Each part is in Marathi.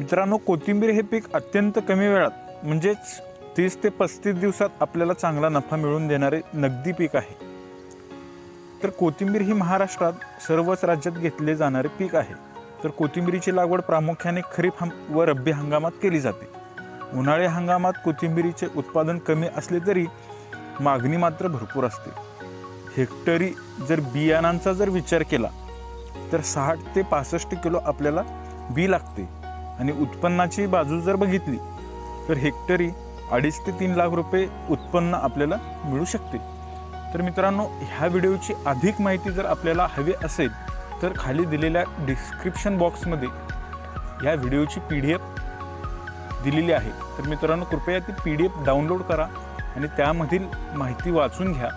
मित्रांनो कोथिंबीर हे पीक अत्यंत कमी वेळात म्हणजेच तीस ते पस्तीस दिवसात आपल्याला चांगला नफा मिळवून देणारे नगदी पीक आहे. तर कोथिंबीर ही महाराष्ट्रात सर्वच राज्यात घेतले जाणारे पीक आहे. तर कोथिंबीरीची लागवड प्रामुख्याने खरीप हम व रब्बी हंगामात केली जाते. उन्हाळी हंगामात कोथिंबीरीचे उत्पादन कमी असले तरी मागणी मात्र भरपूर असते. हेक्टरी जर बियाणांचा जर विचार केला तर साठ ते पासष्ट किलो आपल्याला बी लागते. आणि उत्पन्नाची बाजू जर बघितली तर हेक्टरी अडीच ते तीन लाख रुपये उत्पन्न आपल्याला मिळू शकते. तर मित्रांनो ह्या व्हिडिओची अधिक माहिती जर आपल्याला हवी असेल तर खाली दिलेल्या डिस्क्रिप्शन बॉक्समध्ये ह्या व्हिडिओची पी डी एफ दिलेली आहे. तर मित्रांनो कृपया ती पी डी एफ डाउनलोड करा आणि त्यामधील माहिती वाचून घ्या.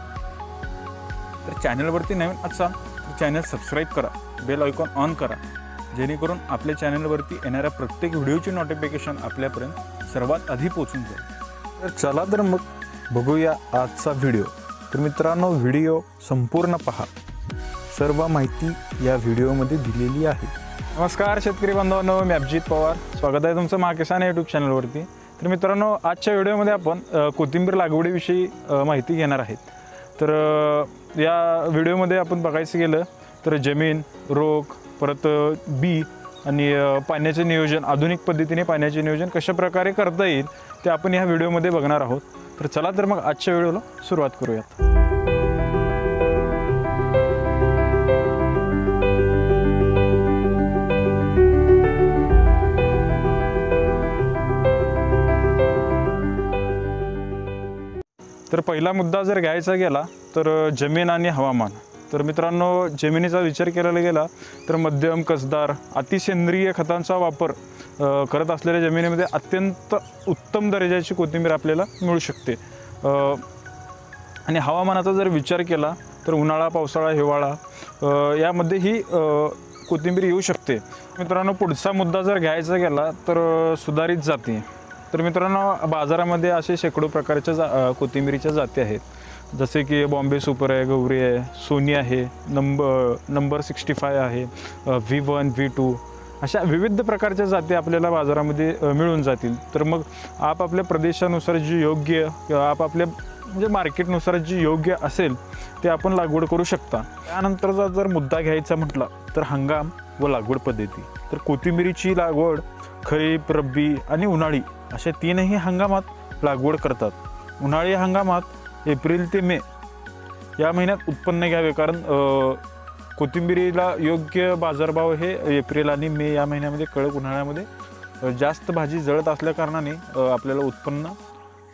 तर चॅनलवरती नवीन असाल तर चॅनल सबस्क्राईब करा बेल आयकॉन ऑन करा. जेणेकरून आपल्या चॅनलवरती येणाऱ्या प्रत्येक व्हिडिओची नोटिफिकेशन आपल्यापर्यंत सर्वात आधी पोचून जाईल. तर चला तर मग बघूया आजचा व्हिडिओ. तर मित्रांनो व्हिडिओ संपूर्ण पहा. सर्व माहिती या व्हिडिओमध्ये दिलेली आहे. नमस्कार शेतकरी बांधवांनो मी अभिजित पवार. स्वागत आहे तुमचं महाकिसान यूट्यूब चॅनलवरती तर मित्रांनो आजच्या व्हिडिओमध्ये आपण कोथिंबीर लागवडीविषयी माहिती घेणार आहेत. तर या व्हिडिओमध्ये आपण बघायचं गेलं तर जमीन रोग परत बी आणि पाण्याचे नियोजन आधुनिक पद्धतीने पाण्याचे नियोजन कशा प्रकारे करता येईल ते आपण ह्या व्हिडिओमध्ये बघणार आहोत. तर चला तर मग आजच्या व्हिडिओला सुरुवात करूयात. तर पहिला मुद्दा जर घ्यायचा गेला तर जमीन आणि हवामान. तर मित्रांनो जमिनीचा विचार केला गेला तर मध्यम कसदार अतिसेंद्रिय खतांचा वापर करत असलेल्या जमिनीमध्ये अत्यंत उत्तम दर्जाची कोथिंबीर आपल्याला मिळू शकते. आणि हवामानाचा जर विचार केला तर उन्हाळा पावसाळा हिवाळा यामध्ये ही कोथिंबीर येऊ शकते. मित्रांनो पुढचा मुद्दा जर घ्यायचा गेला तर सुधारित जाती. तर मित्रांनो बाजारामध्ये असे शेकडो प्रकारच्या जा कोथिंबीरीच्या जाती आहेत. जसे की बॉम्बे सुपर आहे गौरी आहे सोनी आहे नंबर नंबर सिक्स्टी फाय आहे व्ही वन व्ही टू अशा विविध प्रकारच्या जाती आपल्याला बाजारामध्ये मिळून जातील. तर मग आपापल्या प्रदेशानुसार जी योग्य किंवा आपापल्या म्हणजे मार्केटनुसार जी योग्य असेल ते आपण लागवड करू शकता. त्यानंतरचा जर मुद्दा घ्यायचा म्हटला तर हंगाम व लागवड पद्धती. तर कोथिंबिरीची लागवड खरीप रब्बी आणि उन्हाळी अशा तीनही हंगामात लागवड करतात. उन्हाळी हंगामात एप्रिल ते मे या महिन्यात उत्पन्न घ्यावे. कारण कोथिंबिरीला योग्य बाजारभाव हे एप्रिल आणि मे या महिन्यामध्ये कडक उन्हाळ्यामध्ये जास्त भाजी जळत असल्याकारणाने आपल्याला उत्पन्न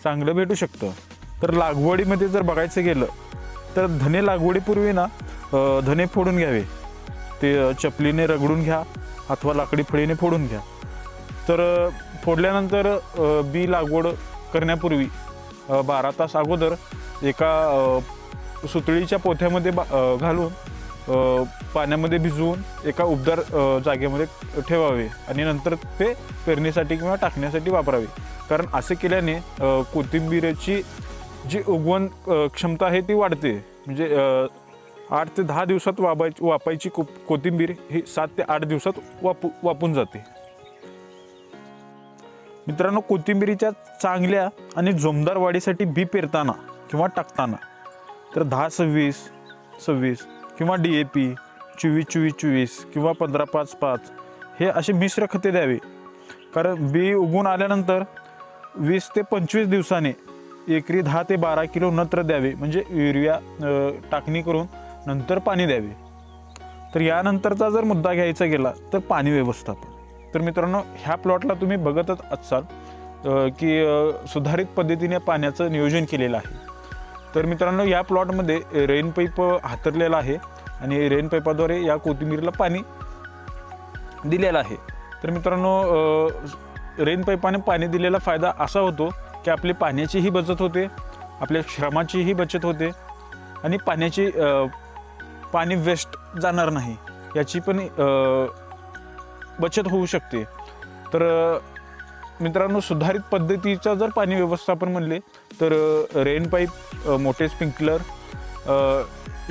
चांगलं भेटू शकतं. तर लागवडीमध्ये जर बघायचं गेलं तर धने लागवडीपूर्वी ना धने फोडून घ्यावे. ते चपलीने रगडून घ्या अथवा लाकडी फळीने फोडून घ्या. तर फोडल्यानंतर बी लागवड करण्यापूर्वी बारा तास अगोदर एका सुतळीच्या पोथ्यामध्ये बा घालून पाण्यामध्ये भिजवून एका उबदार जागेमध्ये ठेवावे आणि नंतर ते पेरणीसाठी किंवा टाकण्यासाठी वापरावे. कारण असे केल्याने कोथिंबीरची जी उगवण क्षमता आहे ती वाढते. म्हणजे आठ ते दहा दिवसात वापायची वापायची को कोथिंबीर ही सात ते आठ दिवसात वापू वापून जाते. मित्रांनो कोथिंबिरीच्या चांगल्या आणि जोमदार वाढीसाठी बी पेरताना किंवा टाकताना. तर दहा सव्वीस सव्वीस किंवा डी ए पी चोवीस चोवीस चोवीस किंवा पंधरा पाच पाच हे असे मिश्र खते द्यावे. कारण बी उगवून आल्यानंतर वीस ते पंचवीस दिवसाने एकरी दहा ते बारा किलो नत्र द्यावे. म्हणजे युरिया टाकणी करून नंतर पाणी द्यावे. तर यानंतरचा जर मुद्दा घ्यायचा गेला तर पाणी व्यवस्थापन. तर मित्रांनो ह्या प्लॉटला तुम्ही बघतच असाल की सुधारित पद्धतीने पाण्याचं नियोजन केलेलं आहे. तर मित्रांनो या प्लॉटमध्ये रेन पाईप हातरलेला आहे आणि रेन पाईपाद्वारे या कोथिंबीरला पाणी दिलेलं आहे. तर मित्रांनो रेनपाईपाने रेन पाईपाने पाणी दिलेला फायदा असा होतो की आपली पाण्याचीही बचत होते आपल्या श्रमाचीही बचत होते आणि पाण्याची पाणी वेस्ट जाणार नाही याची पण बचत होऊ शकते. तर मित्रांनो सुधारित पद्धतीचं जर पाणी व्यवस्थापन म्हणले तर रेन पाईप मोठे स्प्रिंकलर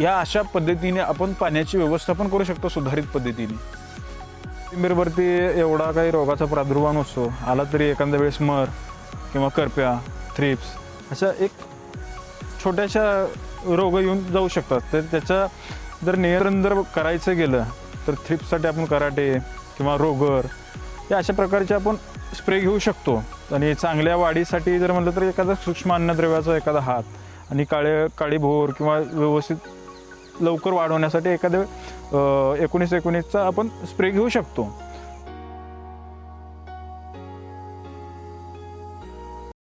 या अशा पद्धतीने आपण पाण्याचे व्यवस्थापन करू शकतो सुधारित पद्धतीने. कोथिंबीरवरती एवढा काही रोगाचा प्रादुर्भाव नसतो. आला तरी एखाद्या वेळेस मर किंवा करप्या थ्रिप्स अशा एक छोट्याशा रोग येऊन जाऊ शकतात. तर त्याचा जर नियंत्रण जर करायचं गेलं तर थ्रिप्ससाठी आपण कराटे किंवा रोगर या अशा प्रकारचे आपण स्प्रे घेऊ शकतो. आणि चांगल्या वाढीसाठी जर म्हटलं तर एखादा सूक्ष्म अन्नद्रव्याचा एखादा हात आणि काळे काळी भोर किंवा व्यवस्थित लवकर वाढवण्यासाठी एखाद्या एकोणीस एकोणीसचा आपण स्प्रे घेऊ शकतो.